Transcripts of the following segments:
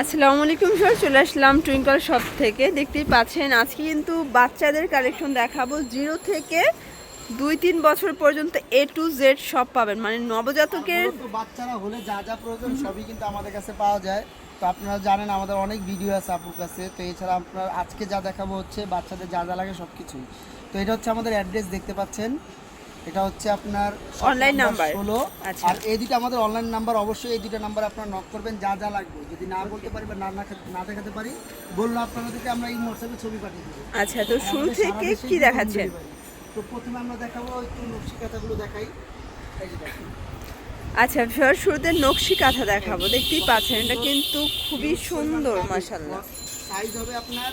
আসসালামু আলাইকুম স্যার চলে আসলাম টুইঙ্কল শপ থেকে। দেখতেই পাচ্ছেন, আজকে কিন্তু বাচ্চাদের কালেকশন দেখাবো। জিরো থেকে দুই, তিন বছর পর্যন্ত এ টু জেড সব পাবেন। মানে নবজাতকের বাচ্চারা হলে যা যা প্রয়োজন সবই কিন্তু আমাদের কাছে পাওয়া যায়। তো আপনারা জানেন, আমাদের অনেক ভিডিও আছে আপুর কাছে। তো এছাড়া আপনার আজকে যা দেখাবো হচ্ছে বাচ্চাদের যা যা লাগে সব কিছুই তো এটা হচ্ছে আমাদের অ্যাড্রেস দেখতে পাচ্ছেন। এটা হচ্ছে আপনার অনলাইন নাম্বার ষোলো। আচ্ছা। আর এই দুটো আমাদের অনলাইন নাম্বার অবশ্যই এই দুটো নাম্বার আপনারা নক করবেন যা যা লাগবে। যদি না বলতে পারি বা না না দেখাতে পারি বলল আপনাদেরকে আমরা এই হোয়াটসঅ্যাপে ছবি পাঠিয়ে দেবো। আচ্ছা তো শুরু থেকে কি দেখাচ্ছেন? তো প্রথমে আমরা দেখাবো একটু নকশি কাঁথাগুলো দেখাই। এই যে দেখুন। আচ্ছা স্যার শুরুতে নকশি কাঁথা দেখাবো। দেখতেই পাচ্ছেন এটা কিন্তু খুবই সুন্দর মাশাল্লাহ সাইজ হবে আপনার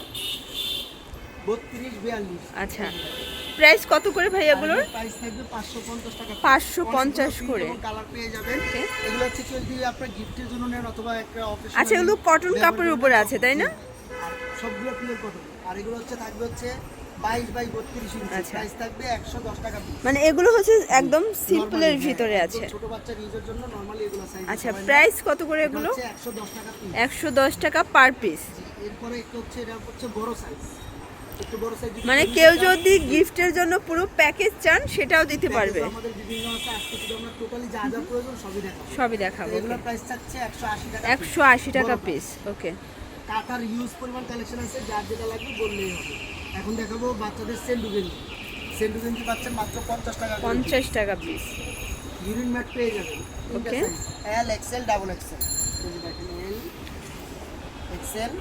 বত্রিশ বিয়াল্লিশ। আচ্ছা। প্রাইস কত করে ভাই এগুলোর? পাঁচশো পঞ্চাশ টাকা 550 করে। কালার পেয়ে যাবেন। Okay. এগুলো হচ্ছে কেউ আপনার গিফটের অথবা একটা আচ্ছা এগুলো কটন কাপড়ের উপরে আছে তাই না? সবগুলো পিওর কটন আর এগুলো হচ্ছে থাকবে হচ্ছে আচ্ছা। থাকবে একশো দশ টাকা মানে এগুলো হচ্ছে একদম সিম্পলের ভিতরে আছে। আচ্ছা প্রাইস কত করে এগুলো একশো দশ টাকা পার পিস এরপরে একটু হচ্ছে এটা হচ্ছে বড় সাইজ মানে কেউ যদি গিফটের জন্য পুরো প্যাকেজ চান সেটাও দিতে পারবে। সবই দেখাবো। একশো আশি টাকা পিস ওকে কাটার ইউজ পরিমাণ কালেকশন আছে যার যেটা লাগবে বললেই হবে। এখন দেখাবো বাচ্চাদের সেন্ডু গেঞ্জি। সেন্ডু গেঞ্জি পাচ্ছেন মাত্র পঞ্চাশ টাকা পঞ্চাশ টাকা পিস ইউরিন ম্যাট পেয়ে যাবেন Okay. L XL double XL L XL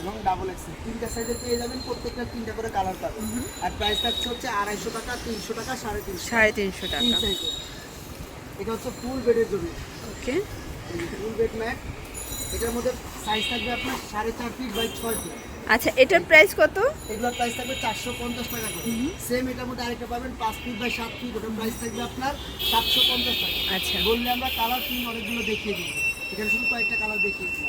এবং ডাবল এক্সেল তিনটা সাইজে পেয়ে যাবেন প্রত্যেকটা তিনটা করে কালার পাবেন। আর প্রাইস থাকছে হচ্ছে আড়াইশো টাকা তিনশো টাকা সাড়ে তিনশো সাড়ে তিনশো টাকা। এটা হচ্ছে ফুল বেডের জন্য ওকে। ফুল বেড ম্যাট এটার মধ্যে সাইজ থাকবে আপনার সাড়ে চার ফিট বাই ছয় ফিট আচ্ছা এটার প্রাইস কত? এগুলোর প্রাইস থাকবে চারশো পঞ্চাশ টাকা করে। সেম এটার মধ্যে আরেকটা পাবেন পাঁচ ফিট বাই সাত ফিট ওটার প্রাইস থাকবে আপনার সাতশো পঞ্চাশ টাকা। আচ্ছা। বললে আমরা কালার পিন অনেকগুলো দেখিয়ে দিই এখানে শুধু কয়েকটা কালার দেখিয়ে দিই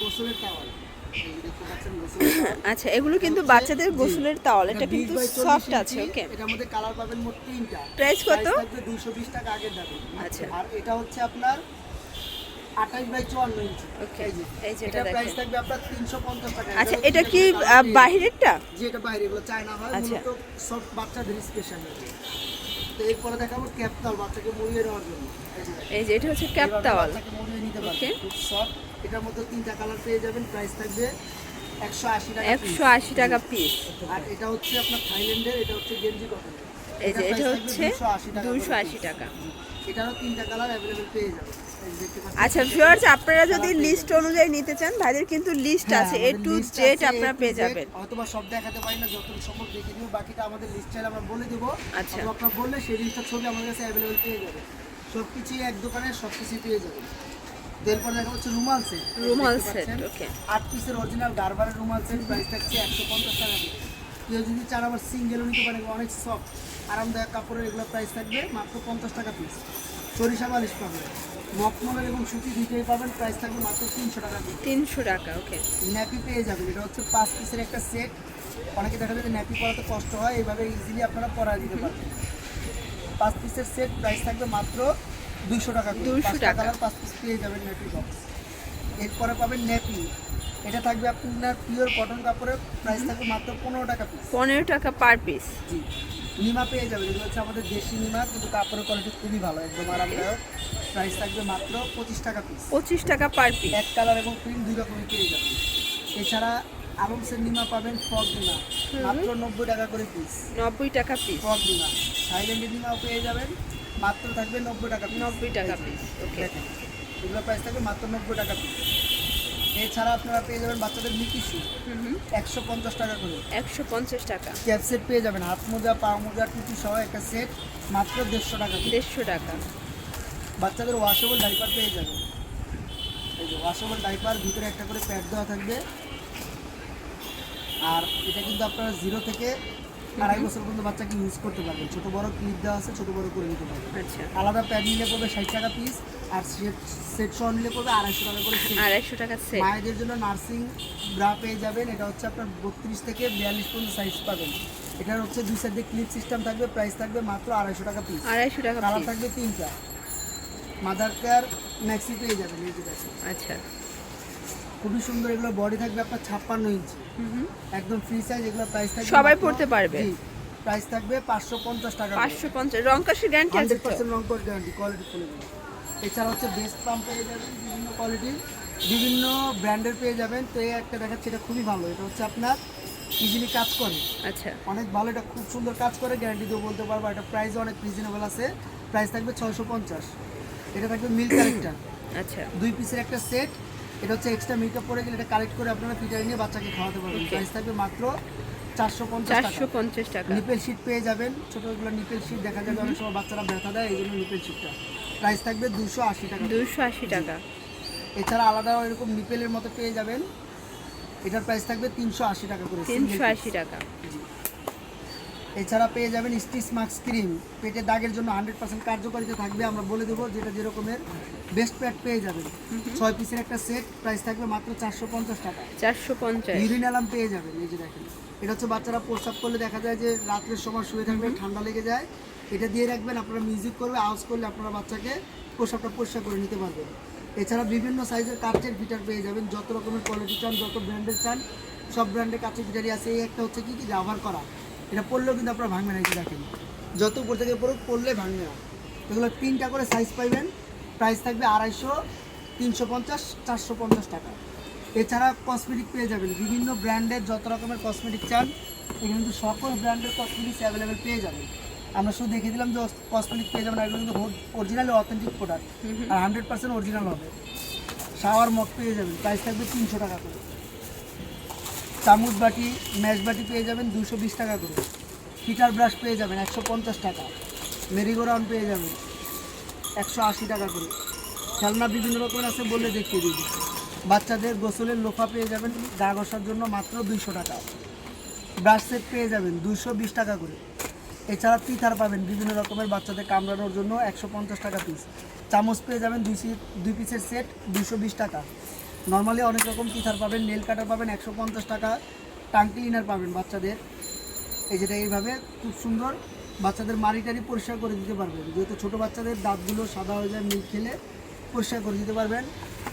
গোসলের টাওয়াল আচ্ছা এগুলো কিন্তু বাচ্চাদের জি, গোসলের তাওয়াল এটা কিন্তু 20 by 40 সফট আছে ওকে এটার মধ্যে কালার পাবেন মোট তিনটা। Price কত? থাকবে দুশো বিশ টাকা আগের দামে। আচ্ছা। আর এটা হচ্ছে আপনার আঠাশ বাই চুয়ান্ন ইঞ্চি। Okay, এই যে। এটা প্রাইস থাকবে আপনার তিনশো পঞ্চাশ টাকা। আচ্ছা এটা কি বাহিরেরটা? যে এটা বাইরে এগুলো চায়না হয় আচ্ছা। মূলত সব বাচ্চাদের স্পেশাল তো এরপরে দেখাবো ক্যাপটাল বাচ্চাকে মুড়িয়ে নেওয়ার জন্য। এই যে এটা হচ্ছে ক্যাপ তাওয়াল পারবে খুব সফট এটার মধ্যে তিনটা কালার পেয়ে যাবেন প্রাইস থাকবে একশো আশি টাকা একশো আশি টাকা পিস আর এটা হচ্ছে আপনার থাইল্যান্ডের এটা হচ্ছে গেঞ্জি কটন এই যে এটা হচ্ছে দুশো আশি টাকা এটারও তিনটা কালার অ্যাভেলেবেল পেয়ে যাবেন। আচ্ছা ভিউয়ার্স আপনারা যদি লিস্ট অনুযায়ী নিতে চান ভাইদের কিন্তু লিস্ট হ্যাঁ, আছে। এ টু জেড আপনারা পেয়ে যাবেন। অথবা সব দেখাতে পারি না যত সম্ভব দেখে দিব বাকিটা আমাদের লিস্ট চাইলে আমরা বলে দেবো। আচ্ছা। আপনার বললে সেই জিনিসটা ছবি আমাদের কাছে অ্যাভেলেবেল পেয়ে যাবে সব কিছুই এক দোকানে সব কিছুই পেয়ে যাবেন। এরপর দেখা হচ্ছে রুমাল সেট রুমাল set, okay. আট পিসের অরিজিনাল গারবারের রুমাল সেট প্রাইস থাকছে একশো পঞ্চাশ টাকা কেউ যদি চান আবার সিঙ্গেলও নিতে পারে অনেক সফট আরামদায়ক কাপড়ের এগুলো প্রাইস থাকবে মাত্র পঞ্চাশ টাকা পিস সরিষা বালিশ পাবেন। মকমলের এবং সুতি দুইটাই পাবেন প্রাইস থাকবে মাত্র তিনশো টাকা তিনশো টাকা ওকে ন্যাপি পেয়ে যাবেন এটা হচ্ছে পাঁচ পিসের একটা সেট অনেকে দেখা যায় যে ন্যাপি পরাতে কষ্ট হয় এইভাবে ইজিলি আপনারা পরা দিতে পারবেন। পাঁচ পিসের সেট প্রাইস থাকবে মাত্র দুইশো টাকা করে। 200 পাঁচটা টাকা। পাঁচ পিস পেয়ে যাবেন ন্যাপি বক্স এরপরে পাবেন ন্যাপি এটা থাকবে আপনার পিওর কটন কাপড়ের প্রাইস থাকবে মাত্র পনেরো টাকা পিস পনেরো টাকা পার পিস জি। নিমা পেয়ে যাবেন। এগুলো হচ্ছে আমাদের দেশি নিমা কিন্তু কাপড়ের কোয়ালিটি খুবই ভালো একদম আরামদায়ক। প্রাইস থাকবে মাত্র পঁচিশ টাকা পিস পঁচিশ টাকা পার পিস এক কালার এবং প্রিন্ট দুই রকমই পেয়ে যাবেন। এছাড়া আলমসের নিমা পাবেন ফগ নিমা মাত্র নব্বই টাকা করে পিস নব্বই টাকা পিস ফগ নিমা থাইল্যান্ডের নিমাও পেয়ে যাবেন। মাত্র থাকবে নব্বই টাকা নব্বই টাকা পিস ওকে এগুলো প্রাইস থাকবে মাত্র নব্বই টাকা পিস এছাড়া আপনারা পেয়ে যাবেন বাচ্চাদের মিকি শু একশো পঞ্চাশ টাকা করে। একশো পঞ্চাশ টাকা। ক্যাপ সেট পেয়ে যাবেন হাত মোজা পা মোজা টুপি সহ একটা সেট মাত্র দেড়শো টাকা দেড়শো টাকা। বাচ্চাদের ওয়াশেবল ডাইপার পেয়ে যাবেন। এই যে ওয়াশেবল ডাইপার ভিতরে একটা করে প্যাড দেওয়া থাকবে। আর এটা কিন্তু আপনারা জিরো থেকে আড়াই বছর পর্যন্ত বাচ্চাকে ইউজ করতে পারবেন ছোট বড় ক্লিপ দেওয়া আছে ছোট বড় করে নিতে পারবেন আচ্ছা। আলাদা প্যাড নিলে পড়বে ষাট টাকা পিস আর সেট সেট সহ নিলে পড়বে আড়াইশো টাকা করে আড়াইশো টাকা সেট মায়েদের জন্য নার্সিং ব্রা পেয়ে যাবেন। এটা হচ্ছে আপনার বত্রিশ থেকে বিয়াল্লিশ পর্যন্ত সাইজ পাবেন। এটার হচ্ছে দুই সাইডে ক্লিপ সিস্টেম থাকবে প্রাইস থাকবে মাত্র আড়াইশো টাকা পিস আড়াইশো টাকা কালার থাকবে তিনটা। মাদার কেয়ার ম্যাক্সি পেয়ে যাবেন এই আচ্ছা। খুবই সুন্দর এগুলো বডি থাকবে আপনার ছাপ্পান্ন ইঞ্চি একদম ফ্রি সাইজ এগুলো প্রাইস থাকবে সবাই পড়তে পারবে? প্রাইস থাকবে পাঁচশো পঞ্চাশ টাকা পাঁচশো পঞ্চাশ রং কাশির গ্যারান্টি আছে হান্ড্রেড পার্সেন্ট রং কোড গ্যারান্টি কোয়ালিটি ফুল এছাড়া হচ্ছে বেস্ট পাম্প পেয়ে যাবেন বিভিন্ন কোয়ালিটির বিভিন্ন ব্র্যান্ডের পেয়ে যাবেন। তো এই একটা দেখাচ্ছে এটা খুবই ভালো। এটা হচ্ছে আপনার ইজিলি কাজ করে। আচ্ছা। অনেক ভালো এটা খুব সুন্দর কাজ করে গ্যারান্টি দিয়ে বলতে পারব। এটা প্রাইস অনেক রিজনেবল আছে। প্রাইস থাকবে ছয়শো পঞ্চাশ। এটা থাকবে মিল্ক কালেক্টার আচ্ছা। দুই পিসের একটা সেট এটা হচ্ছে এক্সট্রা মেকআপ পরে গেলে এটা কালেক্ট করে আপনারা ফিটারে নিয়ে বাচ্চাকে খাওয়াতে পারবেন. প্রাইস থাকবে মাত্র চারশো পঞ্চাশ পঞ্চাশ টাকা। নিপেল শিট পেয়ে যাবেন। ছোটোগুলো নিপেল শিট দেখা যাবে অনেক সময় বাচ্চারা ব্যথা দেয় এই জন্য নিপেল শিটটা প্রাইস থাকবে দুশো আশি টাকা। দুশো আশি টাকা। এছাড়া আলাদা এরকম নিপেলের মতো পেয়ে যাবেন। এটার প্রাইস থাকবে তিনশো আশি টাকা করে তিনশো আশি টাকা। এছাড়া পেয়ে যাবেন স্টিচ মাস্ক ক্রিম। পেটের দাগের জন্য হান্ড্রেড পার্সেন্ট কার্যকারিতা থাকবে আমরা বলে দেবো যেটা যেরকমের বেস্ট প্যাড পেয়ে যাবেন। ছয় পিসের একটা সেট প্রাইস থাকবে মাত্র চারশো পঞ্চাশ টাকা। চারশো পঞ্চাশ। ইউরিন অ্যালার্ম পেয়ে যাবেন এই যে দেখেন। এটা হচ্ছে বাচ্চারা প্রস্রাব করলে দেখা যায় যে রাত্রের সময় শুয়ে থাকবে ঠান্ডা লেগে যায়। এটা দিয়ে রাখবেন আপনারা মিউজিক করবে আওয়াজ করলে আপনারা বাচ্চাকে প্রস্রাবটা পরিষ্কার করে নিতে পারবেন। এছাড়া বিভিন্ন সাইজের কাচের ফিটার পেয়ে যাবেন যত রকমের কোয়ালিটি চান যত ব্র্যান্ডের চান সব ব্র্যান্ডের কাচের ফিটারই আছে। এই একটা হচ্ছে কি কি? রাবার করা। এটা পড়লেও কিন্তু আপনারা ভাঙবে না যে দেখেন। যত উপর থেকে পড়ুক, পড়লে ভাঙবে না। এগুলো তিনটা করে সাইজ পাইবেন। প্রাইস থাকবে আড়াইশো, তিনশো পঞ্চাশ, চারশো পঞ্চাশ টাকা। এছাড়া কসমেটিক পেয়ে যাবেন। বিভিন্ন ব্র্যান্ডের যত রকমের কসমেটিক চান, এখানে কিন্তু সকল ব্র্যান্ডের কসমেটিক্স অ্যাভেলেবেল পেয়ে যাবেন। আমরা শুধু দেখিয়ে দিলাম যে কসমেটিক পেয়ে যাবেন এগুলো কিন্তু অরিজিনাল অথেন্টিক প্রোডাক্ট আর হান্ড্রেড পার্সেন্ট অরিজিনাল হবে। শাওয়ার মগ পেয়ে যাবেন। প্রাইস থাকবে তিনশো টাকা করে। চামচ বাটি, ম্যাশ বাটি পেয়ে যাবেন দুশো বিশ টাকা করে। হিটার ব্রাশ পেয়ে যাবেন একশো পঞ্চাশ টাকা। মেরিগোরাউন্ড পেয়ে যাবেন একশো আশি টাকা করে। খেলনা বিভিন্ন রকমের আছে বলে দেখিয়ে দিই। বাচ্চাদের গোসলের লোফা পেয়ে যাবেন, গা ঘষার জন্য মাত্র দুইশো টাকা। ব্রাশ সেট পেয়ে যাবেন দুশো বিশ টাকা করে। এছাড়া তিথার পাবেন বিভিন্ন রকমের বাচ্চাদের কামড়ানোর জন্য একশো পঞ্চাশ টাকা পিস চামচ পেয়ে যাবেন দুই দুই পিসের সেট দুশো বিশ টাকা। নর্মালি অনেক রকম তিথার পাবেন নেল কাটার পাবেন, একশো পঞ্চাশ টাকা টাং ক্লিনার পাবেন বাচ্চাদের। এই যেটা এইভাবে খুব সুন্দর, বাচ্চাদের মারি টারি পরিষ্কার করে দিতে পারবেন। যেহেতু ছোটো বাচ্চাদের দাঁতগুলো সাদা হয়ে যায় মিল্ক খেলে পরিষ্কার করে দিতে পারবেন।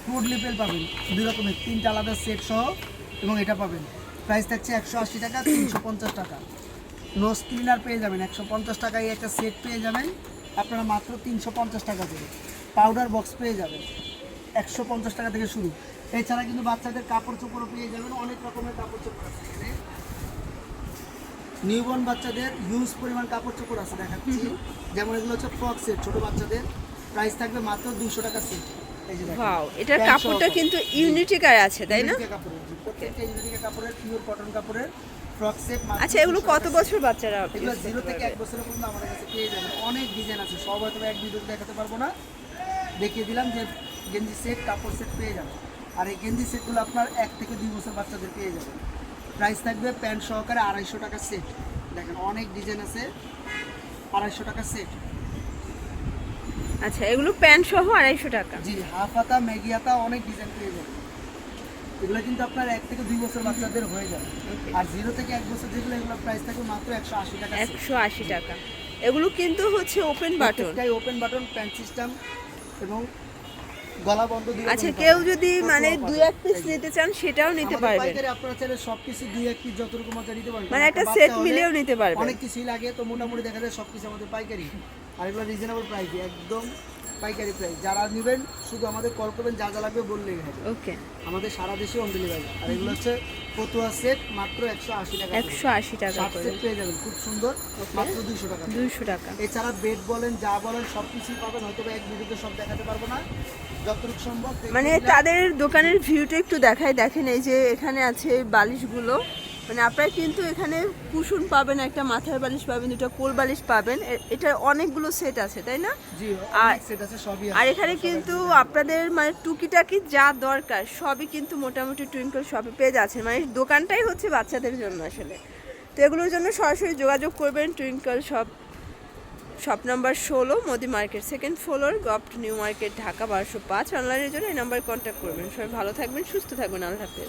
ফ্রুট লিপেল পাবেন, দুই রকমের, তিনটা আলাদা সেট সহ, এবং এটা পাবেন। প্রাইস থাকছে একশো আশি টাকা, তিনশো পঞ্চাশ টাকা। নোজ ক্লিনার পেয়ে যাবেন, একশো পঞ্চাশ টাকায় একটা সেট পেয়ে যাবেন। আপনারা মাত্র তিনশো পঞ্চাশ টাকা দেবে পাউডার বক্স পেয়ে যাবেন, একশো পঞ্চাশ টাকা থেকে শুরু। এছাড়া কিন্তু বাচ্চাদের কাপড় চোপড়ও পেয়ে যাবেন অনেক রকমের কাপড় চোপড় আছে এখানে। নিউবর্ন বাচ্চাদের হিউজ পরিমাণ কাপড় চোপড় আছে দেখাচ্ছি। যেমন এগুলো হচ্ছে ফ্রক সেট ছোট বাচ্চাদের প্রাইস থাকবে মাত্র দুইশো টাকা সেট। ওয়াও এটার কাপড়টা। কিন্তু আছে তাই না? ইউনিটিকা কাপড়ের, জি, প্রত্যেকটা ইউনিটিকা কাপড়ের পিওর কটন কাপড়ের ফ্রক সেট আচ্ছা এগুলো কত বছর বাচ্চারা এগুলো জিরো থেকে এক বছরের পর্যন্ত আমাদের কাছে পেয়ে যাবেন অনেক ডিজাইন আছে সব হয়তো এক ভিডিওতে দেখাতে পারব না। দেখিয়ে দিলাম যে গেঞ্জি সেট কাপড় সেট পেয়ে যাবেন আর এই গেঞ্জি সেটগুলো আপনার এক থেকে দুই বছর বাচ্চাদের পেয়ে যাবেন। প্রাইস থাকবে প্যান্ট সহকারে আড়াইশো টাকা সেট দেখেন অনেক ডিজাইন আছে আড়াইশো টাকা সেট আচ্ছা এগুলো প্যান্ট সহ আড়াইশো টাকা। জি হাফ হাতা ম্যাগি হাতা অনেক ডিজাইন পেয়ে যাবেন। এগুলো কিন্তু আপনার এক থেকে দুই বছর বাচ্চাদের হয়ে যাবে। আর জিরো থেকে এক বছর যেগুলো এগুলো প্রাইস থাকবে মাত্র একশো আশি টাকা একশো আশি টাকা। এগুলো কিন্তু হচ্ছে open button open button pant system এবং গলা বন্ধ দুই আচ্ছা কেউ যদি মানে দুই এক পিস নিতে চান সেটাও নিতে পারবেন। আপনারা চাইলে সব কিছু দুই এক পিস যত রকম আছে নিতে পারবেন। মানে একটা সেট মিলেও নিতে পারবেন। অনেক কিছুই লাগে তো মোটামুটি দেখা যায় সবকিছু আমাদের পাইকারি। আর এগুলো রিজনেবল প্রাইস একদম পাইকারি প্রাইস যারা নেবেন শুধু আমাদের কল করবেন যা যা লাগবে বললেই হবে। ওকে আমাদের সারা দেশে হোম ডেলিভারি আর এগুলো হচ্ছে ফতুয়া সেট মাত্র একশো আশি টাকা একশো আশি টাকা সেট পেয়ে যাবেন খুব সুন্দর। মাত্র দুইশো টাকা দুইশো টাকা। এছাড়া বেড বলেন যা বলেন সব কিছুই পাবেন। হয়তো এক ভিডিওতে সব দেখাতে পারব না। যতটুকু সম্ভব মানে তাদের দোকানের ভিউটা একটু দেখায় দেখেন এই যে এখানে আছে বালিশগুলো। মানে আপনারা কিন্তু এখানে কুশন পাবেন একটা মাথার বালিশ পাবেন দুটো কোল বালিশ পাবেন। এ- এটা অনেকগুলো সেট আছে তাই না? আর- সবই এখানে কিন্তু আপনাদের মানে টুকিটাকি যা দরকার সবই কিন্তু মোটামুটি টুইঙ্কল শপে পেয়ে যাচ্ছেন। মানে দোকানটাই হচ্ছে বাচ্চাদের জন্য আসলে। তো এগুলোর জন্য সরাসরি যোগাযোগ করবেন টুইঙ্কল শপ শপ নাম্বার ষোলো মোদি মার্কেট সেকেন্ড ফ্লোর গপ্ট নিউ মার্কেট ঢাকা বারোশো পাঁচ। অনলাইনের জন্য এই নাম্বারে কন্ট্যাক্ট করবেন। সবাই ভালো থাকবেন সুস্থ থাকবেন। আল্লাহ হাফেজ।